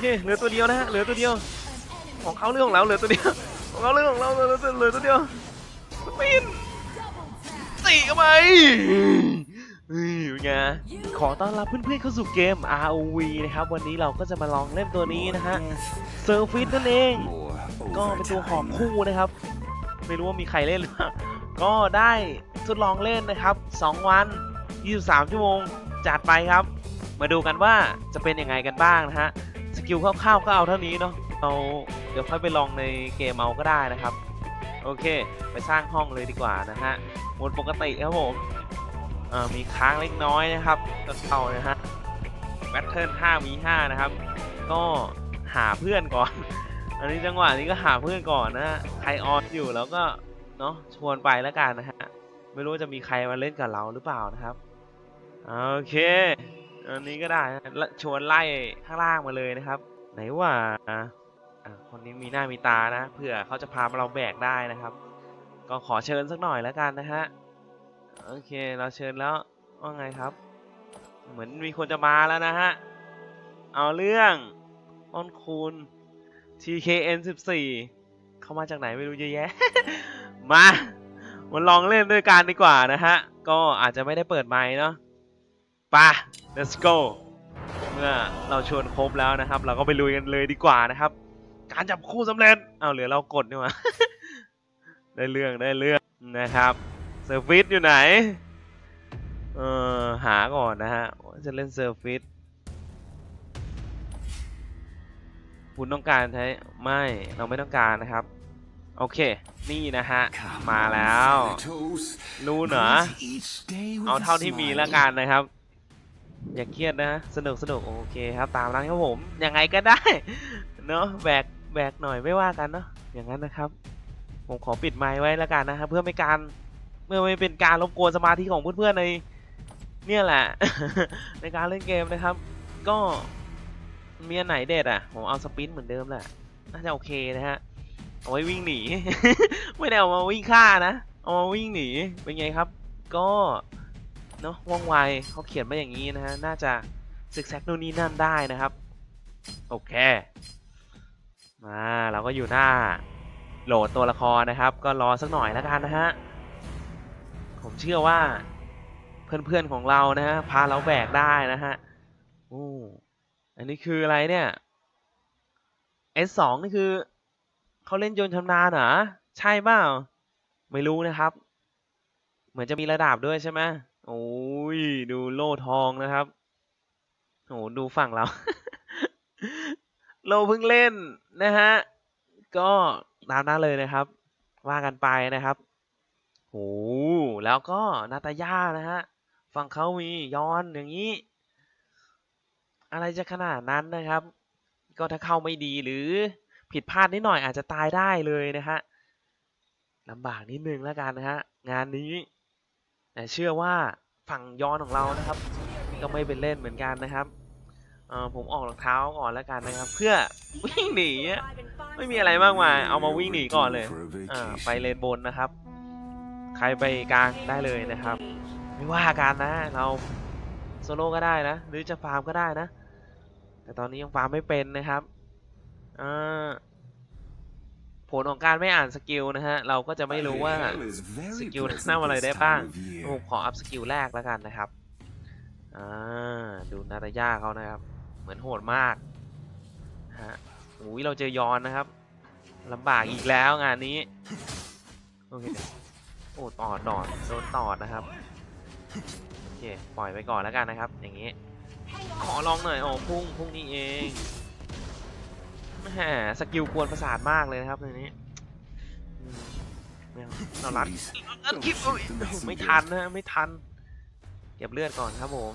เคเหลือตัวเดียวนะฮะเหลือตัวเดียว ของเขาเรื่องของเราเหลือตัวเดียวของเขาเรื่องของเราเหลือตัวเหลือตัวเดียวสปินตีเข้าไปเฮ้ยเป็นไงขอต้อนรับเพื่อนๆเข้าสู่เกม ROV นะครับ วันนี้เราก็จะมาลองเล่นตัวนี้นะฮะเซอร์ฟิตนั่นเอง ก็เป็นตัวหอมคู่นะครับ ไม่รู้ว่ามีใครเล่นหรือเปล่าก็ได้ทดลองเล่นนะครับ 2 วัน 23 ชั่วโมงจัดไปครับ มาดูกันว่าจะเป็นยังไงกันบ้างนะฮะ สกิลคร่าวๆก็เอาเท่านี้เนาะเอาเดี๋ยวค่อยไปลองในเกมเอาก็ได้นะครับ โอเค ไปสร้างห้องเลยดีกว่านะฮะหมดปกติครับผมมีค้างเล็กน้อยนะครับก็เข้านะฮะแบทเทิล5มี5นะครับ ก็หาเพื่อนก่อน อันนี้จังหวะนี้ก็หาเพื่อนก่อนนะฮะใครออนอยู่แล้วก็เนาะชวนไปแล้วกันนะฮะ ไม่รู้จะมีใครมาเล่นกับเราหรือเปล่านะครับ โอเค อันนี้ก็ได้นะชวนไล่ข้างล่างมาเลยนะครับ ไหนว่าอะคนนี้มีหน้ามีตานะเผื่อเขาจะพาเราแบกได้นะครับ ก็ขอเชิญสักหน่อยแล้วกันนะฮะโอเคเราเชิญแล้วว่าไงครับ เหมือนมีคนจะมาแล้วนะฮะเอาเรื่องต้นคูณ TKN 14เข้ามาจากไหนไม่รู้เยอะแยะ มามาลองเล่นด้วยกันดีกว่านะฮะ ก็อาจจะไม่ได้เปิดไมค์เนาะ ปะ let's go เมื่อเราชวนครบแล้วนะครับ เราก็ไปลุยกันเลยดีกว่านะครับ การจับคู่สำเร็จเอาเหลือเรากดนี่หว่าได้เรื่องได้เรื่องนะครับเซอร์ฟิสอยู่ไหนเออหาก่อนนะฮะว่าจะเล่นเซอร์ฟิสคุณต้องการใช้ไม่เราไม่ต้องการนะครับ โอเค นี่นะฮะ มาแล้วรู้เหรอเอาเท่าที่มีแล้วกันนะครับ อย่าเครียดนะสนุกสนุกโอเคครับตามนั้นครับผมยังไงก็ได้เนาะแบกแบกหน่อยไม่ว่ากันเนาะอย่างนั้นนะครับ ผมขอปิดไมค์ไว้แล้วกันนะครับเพื่อไม่การเมื่อไม่เป็นการรบกวนสมาธิของเพื่อนๆในเนี่ยแหละ ในการเล่นเกมนะครับ ก็มีอันไหนเด็ดอะผมเอาสปินเหมือนเดิมแหละน่าจะโอเคนะฮะเอาไว้วิ่งหนี ไม่ได้เอามาวิ่งฆ่านะ เอามาวิ่งหนีเป็นไงครับ ก็ เนาะว่องไวเขาเขียนมาอย่างนี้นะฮะ น่าจะซึกแซกนู่นนี่นั่นได้นะครับ โอเค มาเราก็อยู่หน้าโหลดตัวละครนะครับ ก็รอสักหน่อยแล้วกันนะฮะ ผมเชื่อว่าเพื่อนๆของเรานะฮะพาเราแบกได้นะฮะโอ้อันนี้คืออะไรเนี่ย S2 นี่คือเขาเล่นยนต์ชำนาญเหรอ ใช่เปล่า ไม่รู้นะครับ เหมือนจะมีระดับด้วยใช่ไหม โอ้ยดูโล่ทองนะครับโอ้ดูฝั่งเราโลเพิ่งเล่นนะฮะ ก็ตามนั้นเลยนะครับ ว่ากันไปนะครับโอ้แล้วก็นาตาย่านะฮะ ฝั่งเขามีย้อนอย่างนี้ อะไรจะขนาดนั้นนะครับ ก็ถ้าเข้าไม่ดีหรือผิดพลาดนิดหน่อยอาจจะตายได้เลยนะฮะลำบากนิดนึงแล้วกันนะฮะ งานนี้ แต่เชื่อว่าฝั่งย้อนของเรานะครับ ก็ไม่เป็นเล่นเหมือนกันนะครับผมออกรองเท้าก่อนแล้วกันนะครับ เพื่อวิ่งหนีไม่มีอะไรมากมายเอามาวิ่งหนีก่อนเลยไปเลนบนนะครับ ใครไปกลางได้เลยนะครับ ไม่ว่ากันนะ เราโซโล่ก็ได้นะ หรือจะฟาร์มก็ได้นะ แต่ตอนนี้ยังฟาร์มไม่เป็นนะครับอ่า ผลของการไม่อ่านสกิลนะฮะ เราก็จะไม่รู้ว่าสกิลทำอะไรได้บ้างผมขออัพสกิลแรกแล้วกันนะครับอ่าดูนาตาย่าเขานะครับ เหมือนโหดมากฮะอุ้ยเราเจอยอนนะครับลำบากอีกแล้วงานนี้โอเคโอ้ตอดตอดโดนตอดนะครับโอเคปล่อยไปก่อนแล้วกันนะครับ อย่างนี้ ขอลองหน่อยโอ้พุ่งพุ่งนี่เอง แหมสกิลกวนประสาทมากเลยนะครับในนี้อืมไม่เอาเรารัดรัดคลิปอุ๊ยโอ้โหไม่ทันนะไม่ทัน เก็บเลือดก่อนครับผม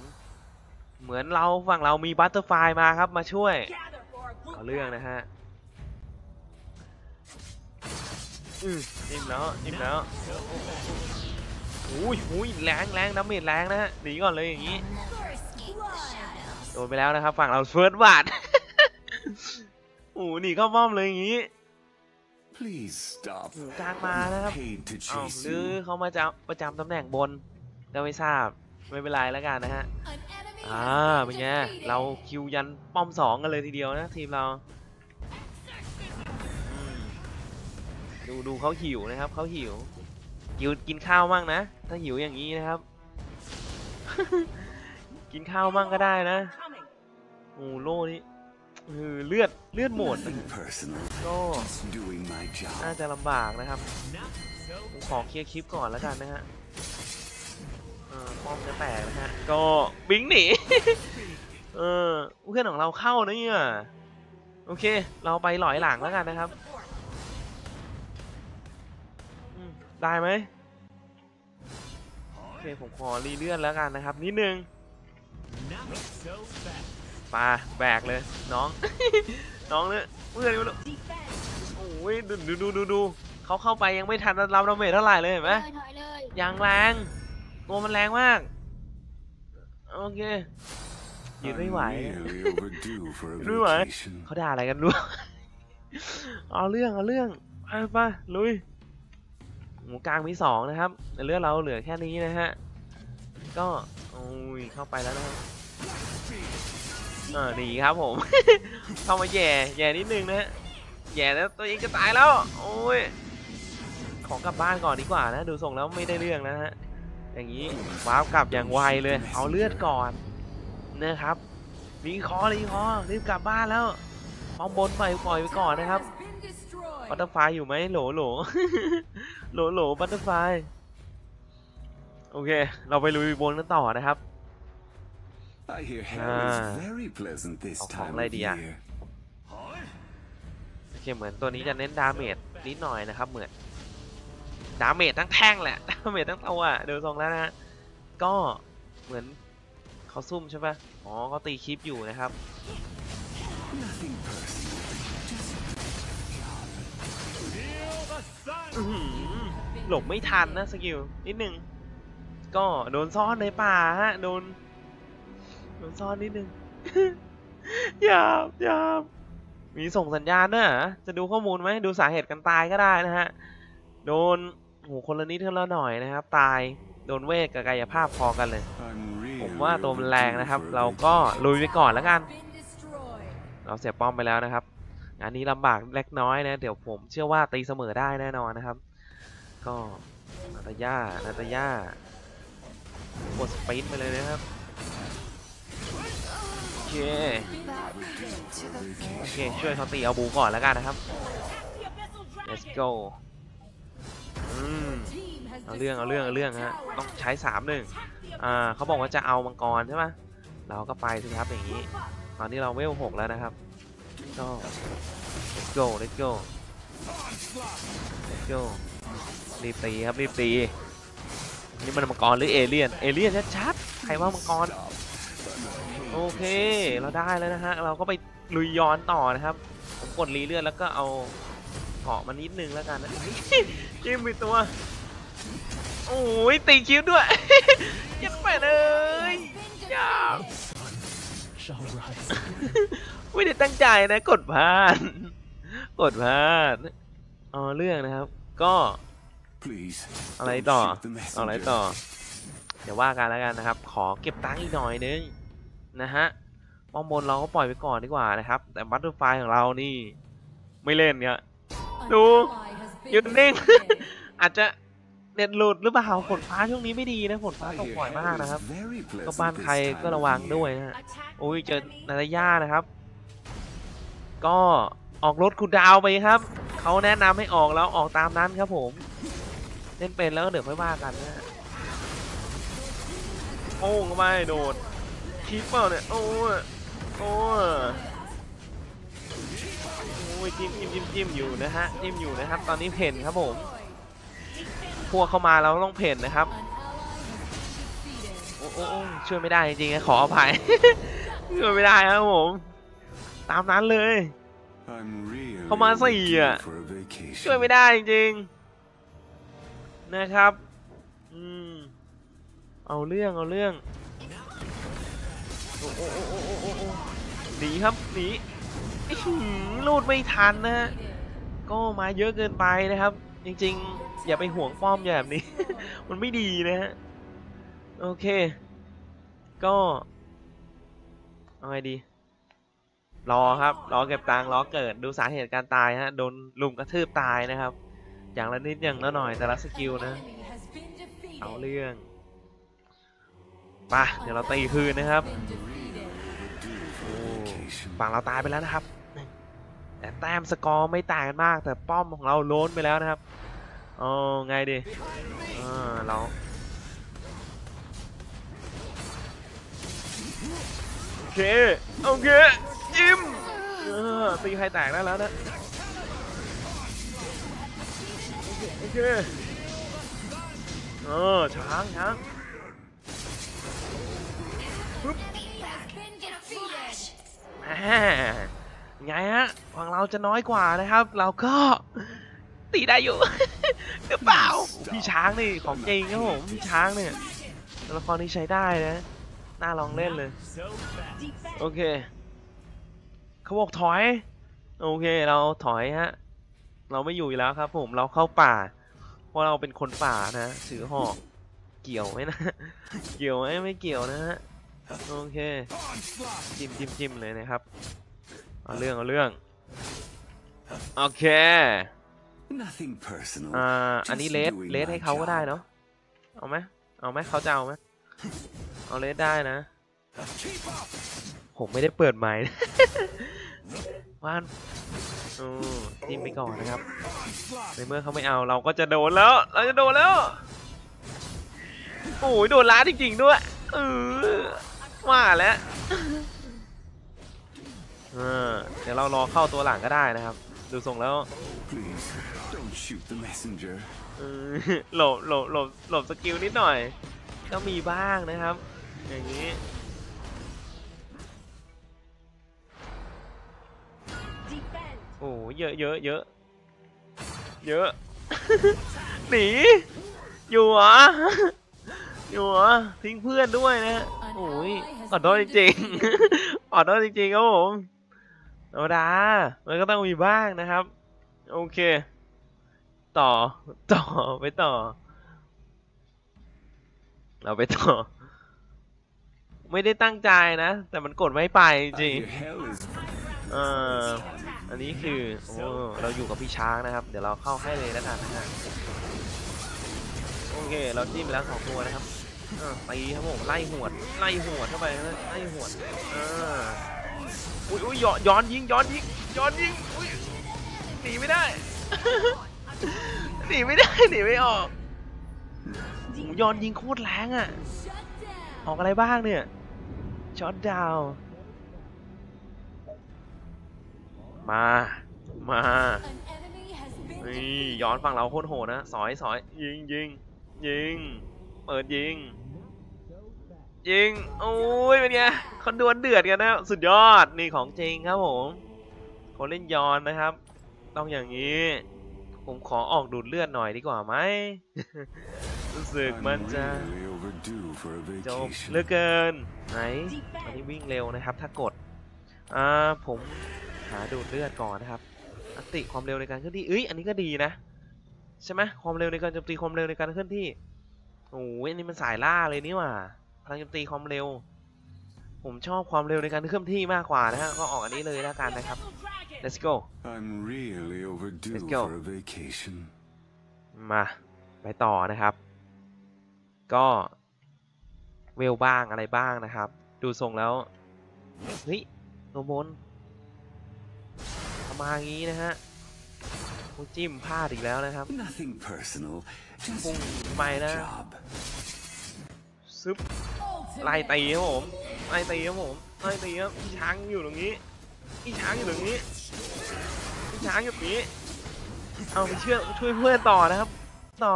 เหมือนเราฝั่งเรามีบัตเตอร์ไฟมาครับมาช่วยเอาเรื่องนะฮะอืมนิ่มแล้วนิ่มแล้วอุ้ยอุ้ยแรงแรงดาเมจแรงนะฮะหนีก่อนเลยอย่างนี้โดนไปแล้วนะครับฝั่งเราเฟิร์สบาท โอ้โหหนีเข้าป้อมเลยอย่างนี้ Please stop. หูกลางมานะครับ Paid to อ้าว chase หรือ you. เขามาจะประจำตำแหน่งบนก็ไม่ทราบไม่เป็นไรแล้วกันนะฮะ อ่าเป็นไงเราคิวยันป้อมสองกันเลยทีเดียวนะทีมเราอืมดูดูเขาหิวนะครับเขาหิวกินกินข้าวมั่งนะ ถ้าหิวอย่างนี้นะครับ กินข้าวมั่งก็ได้นะ โอ้โล่นี่ เออเลือดเลือดหมด Nothing personal. ก็ Just doing my น่า job. จะลำบากนะครับผมขอเคลียร์คลิปก่อนแล้วกันนะฮะเออป้อมจะแตกนะฮะ ก็บิงหนีเออเพื่อนของเราเข้านะเนี่ยโอเค เราไปหลอยหลังแล้วกันนะครับอืมได้ไหมโอเคผมขอรีเลื่อนแล้วกันนะครับนิดนึง ปาแบกเลยน้อง น้องเนี่ยเพื่อนไม่รู้โอ้ยดูดูดูดูดูเขาเข้าไปยังไม่ทันรับดาเมจเท่าไหร่เลยเห็นไหมถอยเลยยังแรงตัวมันแรงมาก โอเคยืนไม่ไหว I'm really overdue for a ไม่ไหว vacation. เขาด่าอะไรกันรู้เอาเรื่องเอาเรื่องไปไปลุยหมูกลางมีสองนะครับแต่เลือดเราเหลือแค่นี้นะฮะ ก็โอ้ยเข้าไปแล้วนะครับ เออหนีครับผม เข้ามาแย่แย่นิดนึงนะฮะแย่แล้วตัวเองจะตายแล้ว โอ้ย ขอกลับบ้านก่อนดีกว่านะ ดูทรงแล้วไม่ได้เรื่องนะฮะ อย่างนี้ว้าวกลับอย่างไวเลย เอาเลือดก่อนนะครับรีคอร์รีคอร์รีบกลับบ้านแล้วป้อมบนปล่อยปล่อยไปก่อนนะครับบัตเตอร์ไฟอยู่ไหมโหลโหลโหลโหลบัตเตอร์ไฟโอเค เราไปลุยบนกันต่อนะครับ I hear hell Ah. is very pleasant this เอาของ time อะไร of ดีอะ year. โอเคเหมือนตัวนี้จะเน้นดาเมจนิดหน่อยนะครับ เหมือนดาเมจทั้งแท่งแหละดาเมจทั้งตัวอะดูทรงแล้วนะฮะก็เหมือนเขาซุ่มใช่ปะอ๋อเขาตีคลิปอยู่นะครับ Nothing personal. อื้อหือหลบไม่ทันนะสกิลนิดนึงก็โดนซ่อนในป่าฮะโดน โดนซ่อนนิดนึงหยาบหยาบมีส่งสัญญาณด้วยเหรอจะดูข้อมูลไหมดูสาเหตุการตายก็ได้นะฮะ โดนโหคนละนิดคนละหน่อยนะครับ ตายโดนเวทกับกายภาพพอกันเลย ผมว่าตัวมันแรงนะครับ เราก็ลุยไปก่อนแล้วกัน เราเสียป้อมไปแล้วนะครับงานนี้ลำบากเล็กน้อยนะ เดี๋ยวผมเชื่อว่าตีเสมอได้แน่นอนนะครับ ก็นาตาย่านาตาย่ากดสปีดไปเลยนะครับ เคโอเค ช่วยเขาตีเอาบูก่อนแล้วกันนะครับ let's go อืมเอาเรื่องเอาเรื่องเอาเรื่องฮะต้องใช้สามหนึ่งอ่าเขาบอกว่าจะเอามังกรใช่ไหมเราก็ไปสิครับอย่างนี้ ตอนนี้เราเวลหกแล้วนะครับก็ let's go let's go let's go รีบตีครับรีบตีนี่มันมังกรหรือเอเลี่ยนเอเลี่ยนชัดๆใครว่ามังกร โอเค เราได้แล้วนะฮะ เราก็ไปลุยย้อนต่อนะครับ ผมกดรีเลื่อนแล้วก็เอาเกาะมานิดนึงแล้วกันนะจิ้มไปตัว โอ้ยตีคิ้วด้วยยัดไปเลยยาวไม่ได้ตั้งใจนะ กดพลาด กดพลาดเอาเรื่องนะครับ ก็ Please. อะไร don't ต่อ shoot the เอาอะไร messenger. ต่อ เดี๋ยวว่ากันแล้วกันนะครับ ขอเก็บตังค์อีกหน่อยนึง นะฮะป้อมบนเราก็ปล่อยไปก่อนดีกว่านะครับ แต่บัตเตอร์ไฟของเรานี่ไม่เล่นเนี่ย An Đu. ally has been หยุดนิ่ง อาจจะเน็ตหลุดหรือเปล่าฝนฟ้าช่วงนี้ไม่ดีนะฝนฟ้าตกบ่อยมากนะครับ ก็บ้านใครก็ระวังด้วยนะฮะโอ้ยเจอนาตาย่านะครับ ก็ออกรถคุณดาวไปครับเขาแนะนำให้ออกแล้วออกตามนั้นครับผม เล่นเป็นแล้วก็เดี๋ยวค่อยว่ากันนะฮะโอ้งก็ไม่โดด คิดเปล่าเนี่ย โอ้ยโอ้ยโอ้ยจิ้มจิ้มจิ้มจิ้มอยู่นะฮะ จิ้มอยู่นะครับ ตอนนี้เพ่นครับผม พวกเข้ามาเราต้องเพ่นนะครับ An ally has been defeated. โอ้โอ้โอ้ช่วยไม่ได้จริงๆนะขออภัย ช่วยไม่ได้ครับผม ตามนั้นเลย I'm really เขามาสี่อะ overdue for a vacation. ช่วยไม่ได้จริงๆนะครับ อืม เอาเรื่องเอาเรื่อง โอ้โอ้โอ้โอ้โอ้โอ้โอ้หนีครับหนีลูดไม่ทันนะฮะก็มาเยอะเกินไปนะครับ จริง ๆ อย่าไปห่วงป้อมแบบนี้ มันไม่ดีนะฮะโอเค ก็เอาไงดี รอครับ รอเก็บตังรอเกิดดูสาเหตุการตายฮะโดนลุมกระทืบตายนะครับ อย่างละนิดอย่างละหน่อยแต่ละสกิลนะ เอาเรื่อง ปะเดี๋ยวเราตีคืนนะครับฝั่งเราตายไปแล้วนะครับ แต่แต้มสกอร์ไม่ต่างกันมาก แต่ป้อมของเราโล้นไปแล้วนะครับเอไงดีอ่าเราโอเคโอเคจิมออตีใครแตกได้แล้วนะโอเคเออช้างช้าง Been defeated. แหมไงฮะฝั่งเราจะน้อยกว่านะครับ เราก็ตีได้อยู่หรือเปล่าพี่ช้างนี่ของจริงครับผมพี่ช้างเนี่ยตัวละครที่ใช้ได้นะน่าลองเล่นเลย โอเคเขาบอกถอย โอเคเราถอยฮะ เราไม่อยู่อีกแล้วครับ ผมเราเข้าป่า เพราะเราเป็นคนป่านะถือหอกเกี่ยวไหมนะ เกี่ยวไหมไม่เกี่ยวนะฮะ โอเคจิ้มจิ้มจิ้มเลยนะครับ เอาเรื่องเอาเรื่อง โอเค Nothing personal. อ่าอันนี้ Just เลส doing เลส my ให้เขาก็ได้ job. เนาะเอาไหมเอาไหมเขาจะเอาไหมเอาเลสได้นะ ผมไม่ได้เปิดไมค์นะว่านอืมจิ้มไปก่อนนะครับ ในเมื่อเขาไม่เอาเราก็จะโดนแล้ว เราจะโดนแล้ว โอ้ยโดนล้าจริงๆด้วยเออ ว่าแล้วเออเดี๋ยวเรารอเข้าตัวหลังก็ได้นะครับ ดูทรงแล้ว Please, don't shoot the messenger. เออหลบหลบหลบหลบสกิลนิดหน่อย ก็มีบ้างนะครับ อย่างนี้ Defend. โอ้เยอะเยอะเยอะเยอะหนีอยู่เหรออยู่เหรอทิ้งเพื่อนด้วยนะ โอ้ยขอโทษจริงๆขอโทษจริงๆครับผมธรรมดามันก็ต้องมีบ้างนะครับ โอเค ต่อต่อไปต่อ เราไปต่อ ไม่ได้ตั้งใจนะ แต่มันกดไม่ไปจริงเอ่ออันนี้คือโอ้เราอยู่กับพี่ช้างนะครับ เดี๋ยวเราเข้าให้เลยแล้วกันนะฮะโอเค เราจิ้มไปแล้วสองตัวนะครับ ออตีครับผมไล่หวดไล่หวดเข้าไปนะไล่หวดอออุ้ยอุ้ยย้อนยิงย้อนยิงย้อนยิงอุ้ยหนีไม่ได้ หนีไม่ได้หนีไม่ออกย้อนยิงโคตรแรงอะออกอะไรบ้างเนี่ยช็อตดาวมามานี่ย้อนฝั่งเราโคตรโหดนะสอยสอยยิงยิงยิงเปิดยิง ยิงโอ้ยเป็นไงคนดวลเดือดกันนะสุดยอดนี่ของจริงครับผมคนเล่นยอนนะครับ ต้องอย่างนี้ ผมขอออกดูดเลือดหน่อยดีกว่าไหมรู้สึกมันจะจบเหลือเกินไหนอันนี้วิ่งเร็วนะครับ ถ้ากดอ่าผมหาดูดเลือดก่อนนะครับอัตติความเร็วในการเคลื่อนที่เอ้ยอันนี้ก็ดีนะใช่ไหมความเร็วในการโจมตีความเร็วในการเคลื่อนที่โอ้ยอันนี้มันสายล่าเลยนี่หว่า พลังโจมตีความเร็ว ผมชอบความเร็วในการเคลื่อนที่มากกว่านะฮะ ก็ออกอันนี้เลยแล้วกันนะครับ let's go I'm really overdue Let's go. for a vacation. มา ไปต่อนะครับ ก็เวลบ้างอะไรบ้างนะครับ ดูทรงแล้ว เฮ้ยโนบนทำมาอย่างนี้นะฮะโอ้จิ้มพลาดอีกแล้วนะครับ Nothing personal. Just พุ่ง doing ไป my นะ job. ซึบ Ultimate. ไล่ตีครับผมไล่ตีครับผมไล่ตีครับพี่ช้างอยู่ตรงนี้พี่ช้างอยู่ตรงนี้พี่ช้างอยู่ตรงนี้ เอาไปเชื่อช่วยเพื่อนต่อนะครับ ต่อ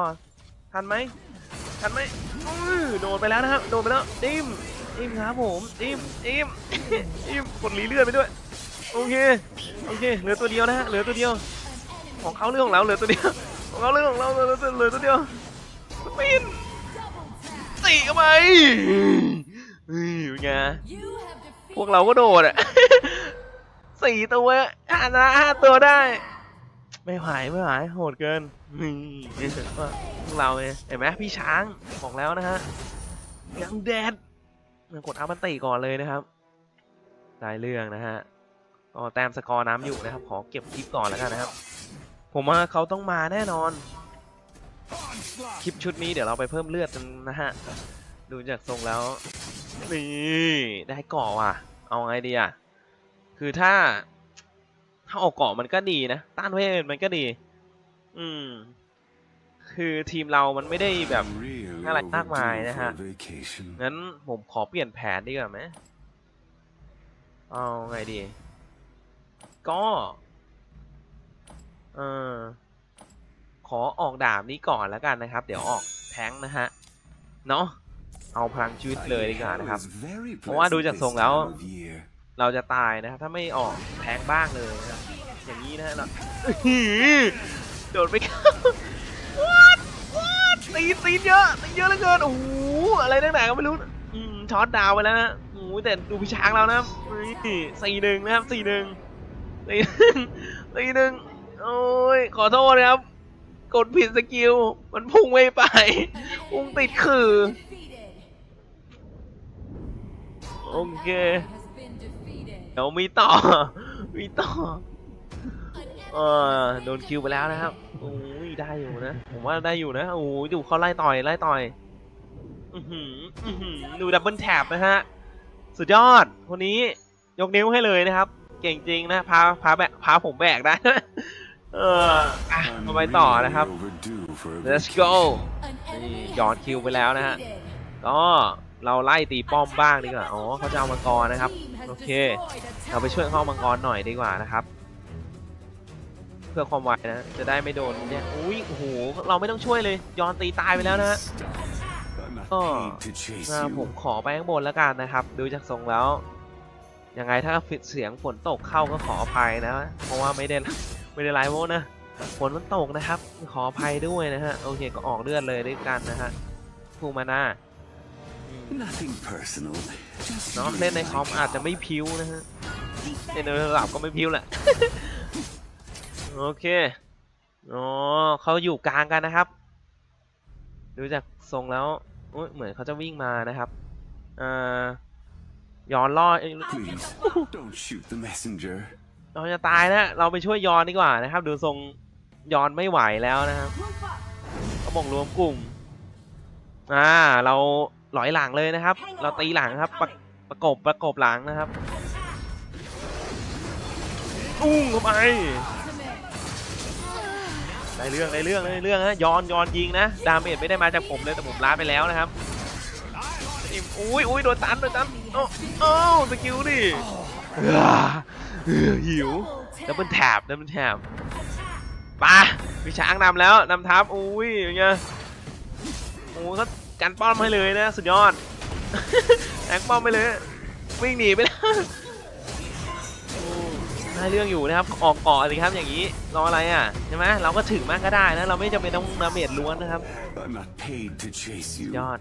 ทันไหมทันไหมโดนไปแล้วนะครับ โดนไปแล้วจิ้มจิ้มครับผมจิ้มจิ้มจิ้มกดรีเลือดไปด้วยโอเคโอเคเหลือตัวเดียวนะฮะเหลือตัวเดียว ของเขาเรื่องของเราเหลือตัวเดียวของเขาเรื่องของเราเหลือตัวเดียวสปิน ตีเข้าไปเฮ้ยเป็นไงพวกเราก็โดดอะสี่ตัวห้านะห้าตัวได้ ไม่ไหวไม่ไหวโหดเกินนี่ว่าพวกเราเนี่ยเห็นไหมพี่ช้างบอกแล้วนะฮะยังแดดกดอามันตีก่อนเลยนะครับได้เรื่องนะฮะก็แต้มสกอร์น้ำอยู่นะครับ ขอเก็บคลิปก่อนแล้วกันนะครับ ผมว่าเขาต้องมาแน่นอน คลิปชุดนี้เดี๋ยวเราไปเพิ่มเลือดกันนะฮะ ดูจากทรงแล้ว นี่ได้เกาะว่ะ เอาไงดีอะ คือถ้า ถ้าออกเกาะมันก็ดีนะ ต้านเวทมันก็ดี อืม คือทีมเรามันไม่ได้แบบอะไรมากมายนะฮะ งั้นผมขอเปลี่ยนแผนดีกว่าไหมเอาไงดี ก็ เออ ขอออกดาบนี้ก่อนแล้วกันนะครับ เดี๋ยวออกแทงค์นะฮะ เนาะเอาพลังชีวิตเลยดีกว่านะครับ Hell is very เพราะว่าดูจาก pleasant ทรง this แล้ว time of year. เราจะตายนะครับ ถ้าไม่ออกแทงค์บ้างเลยนะครับอย่างนี้นะฮะเราอื้อหือโดดไปเข้า What What ตีตีเยอะตีเยอะเหลือเกินโอ้โหอะไรตั้งแต่ก็ไม่รู้อืมช็อตดาวน์ไปแล้วนะโอ้โหแต่ดูพี่ช้างเรานะครับนี่สี่หนึ่งนะครับสี่หนึ่งสี่หนึ่งสี่หนึ่งโอ้ยขอโทษนะครับ กดผิดสกิล มันพุ่งไม่ไป พุ่งติดคือ โอเค เดี๋ยวมีต่อ มีต่อเออโดนคิวไปแล้วนะครับโอ้ยได้อยู่นะ ผมว่าได้อยู่นะโอ้ยดูเขาไล่ต่อยไล่ต่อยอือหืออื้อหือดูดับเบิลแท็บนะฮะ สุดยอด คนนี้ยกนิ้วให้เลยนะครับ เก่งจริงนะ พาพาแบกพาผมแบกได้ เอออะ I'm มาไปต่อนะครับ Let's go นี่ย้อนคิวไปแล้วนะฮะ ก็เราไล่ตีป้อมบ้างดีกว่า อ๋อเขาจะเอามังกรนะครับ โอเค เราไปช่วยเข้ามังกรหน่อยดีกว่านะครับ เพื่อความไวนะ จะได้ไม่โดนเนี่ย อุ้ยโอ้โห เราไม่ต้องช่วยเลยย้อนตีตายไปแล้วนะฮะก็ผมขอไปข้างบนแล้วกันนะครับ ดูจากทรงแล้ว ยังไงถ้าเสียงฝนตกเข้าก็ขออภัยนะ เพราะว่าไม่ได้ ไม่ได้ไลฟ์โมดนะฝนมันตกนะครับ ขออภัยด้วยนะฮะ โอเคก็ออกเลือดเลยด้วยกันนะฮะพูมานาอืม Nothing personal. Just เนาะ doing เล่นใน my คอมอาจจะ job. ไม่พิ้วนะฮะเล่นในโทรศัพท์ก็ไม่พิ้วแหละ โอเค อ๋อเขาอยู่กลางกันนะครับ ดูจากทรงแล้วอุ๊ยเหมือนเขาจะวิ่งมานะครับอ่าย้อนล่อ เราจะตายแล้วเราไปช่วยยอนดีกว่านะครับ ดูทรงยอนไม่ไหวแล้วนะครับเขาบอกรวมกลุ่ม อ่า เราหลอยหลังเลยนะครับ เราตีหลังครับ ประประกบประกบหลังนะครับอุ้งเข้าไปได้เรื่องได้เรื่องได้เรื่องฮะย้อนย้อนยิงนะดาเมจไม่ได้มาจากผมเลยแต่ผมล้าไปแล้วนะครับอุ้ยอุ้ยโดนตันโดนตันโอ้โอ้สกิลดิอ่ หิวดับเบิลแท็บดับเบิลแท็บไปะวิช้างนำแล้วนำทัพอุ้ยอย่างเงี้ยโอ้เขากันป้อมให้เลยนะสุดยอดแองป้อมไปเลยวิ่งหนีไปแล้วโอ้ได้เรื่องอยู่นะครับออกเกาะสิครับอย่างนี้รออะไรอะใช่ไหมเราก็ถึงมากก็ได้นะเราไม่จำเป็นต้องดาเมจล้วนนะครับ I'm not paid to chase สุ you. ดยอด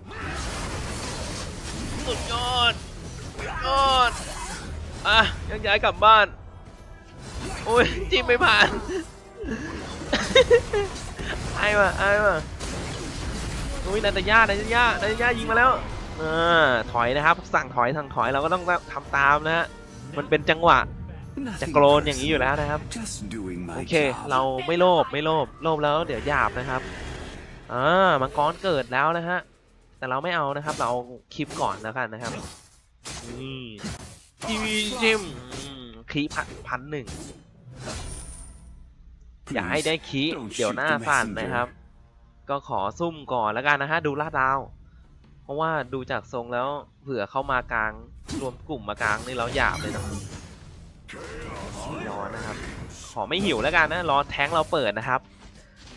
สุดยอดสุดยอด อะยังย้ายกลับบ้าน โอ้ยจิ้มไม่ผ่านไอ้มาไอ้มาอุ้ยนันตยานันตยานันตยายิงมาแล้วอ่าถอยนะครับ สั่งถอยสั่งถอยเราก็ต้องทำตามนะฮะมันเป็นจังหวะจะโกรนอย่างนี้อยู่แล้วนะครับโอเค เราไม่โลภไม่โลภโลภแล้วเดี๋ยวหยาบนะครับอ่ามังกรเกิดแล้วนะฮะแต่เราไม่เอานะครับ เราคลิปก่อนแล้วกันนะครับนี่ ทีวีจิมอืมคีพันพันหนึ่งอย่าให้ได้คี don't เดี๋ยวหน้า shoot the สั่น messenger นะครับ ก็ขอซุ่มก่อนแล้วกันนะฮะ ดูลาดดาว เพราะว่าดูจากทรงแล้วเผื่อเข้ามากลาง รวมกลุ่มมากลางนี่เราหยาบเลยนะรอนะครับ ขอไม่หิวแล้วกันนะรอแท้งเราเปิดนะครับ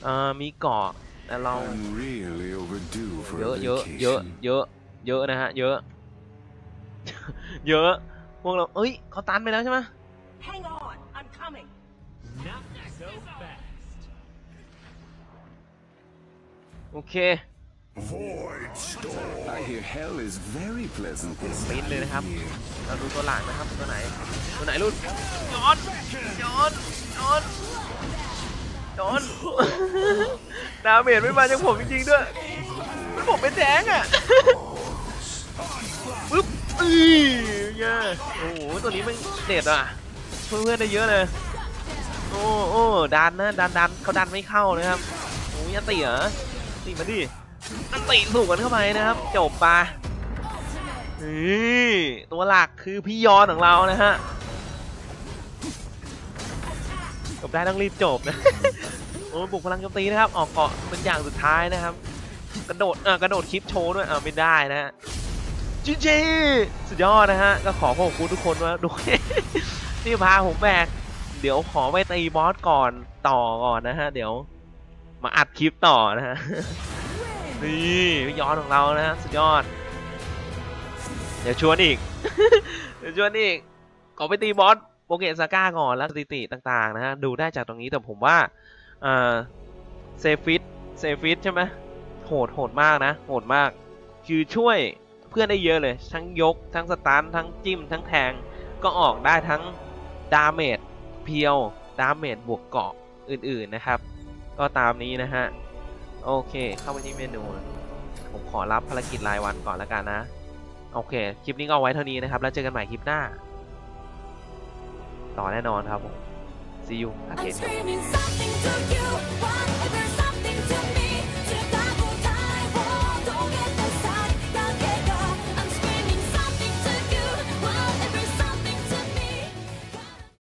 เอ่อมีเกาะแต่เรา I'm really overdue for เย a อะเยอะเยอะ vacation. เยอะเยอะนะฮะเยอะ เยอะ พวกเราเอ้ยเขาตันไปแล้วใช่ไหม Hang on, I'm coming. Not so fast. โอเค I hear hell is very pleasant this ปีน time เลยนะครับ of year. เราดูตัวหลังนะครับตัวไหน ตัวไหนรุ่นย้อนย้อนย้อนย้อน ดาเมจไม่มาจากผมจริงๆด้วยผมเป็นแทงอะปึ๊บ อือเย้โอ้โหตัวนี้มันเด็ดอะเพื่อนๆได้เยอะเลยโอ้โอ้ดันนะดันดันเขาดันไม่เข้านะครับโอ้ยติเหรอตีมาดิติสูงกันเข้าไปนะครับ จบปะนี่ตัวหลักคือพี่ยอนของเรานะฮะจบได้ต้องรีบจบนะโอ้บุกพลังโจมตีนะครับ ออกเกาะเป็นอย่างสุดท้ายนะครับ กระโดดเออกระโดดคลิปโชว์ด้วยอ่าไม่ได้นะฮะ จีจีสุดยอดนะฮะ ก็ขอขอบคุณทุกคนว่าด้วยที่พาผมแบก เดี๋ยวขอไปตีบอสก่อนต่อก่อนนะฮะ เดี๋ยว มาอัดคลิปต่อนะฮะ นี่พี่ยอนของเรานะฮะ สุดยอด เดี๋ยวชวนอีก เดี๋ยวชวนอีก ขอไปตีบอสโปเกตซาก้าก่อนแล้วสถิติต่างๆนะฮะ ดูได้จากตรงนี้แต่ผมว่าเอ่อเซฟิตเซฟิตใช่ไหมโหดโหดมากนะ โหดมาก คือช่วย เพื่อนได้เยอะเลย ทั้งยก ทั้งสตันทั้งจิ้ม ทั้งแทง ก็ออกได้ทั้งดาเมจเพียว ดาเมจบวกเกาะอื่นๆนะครับ ก็ตามนี้นะฮะ โอเค เข้าไปที่เมนู ผมขอรับภารกิจรายวันก่อนแล้วกันนะ โอเค คลิปนี้ก็เอาไว้เท่านี้นะครับ แล้วเจอกันใหม่คลิปหน้า ต่อแน่นอนครับผม see you I'm again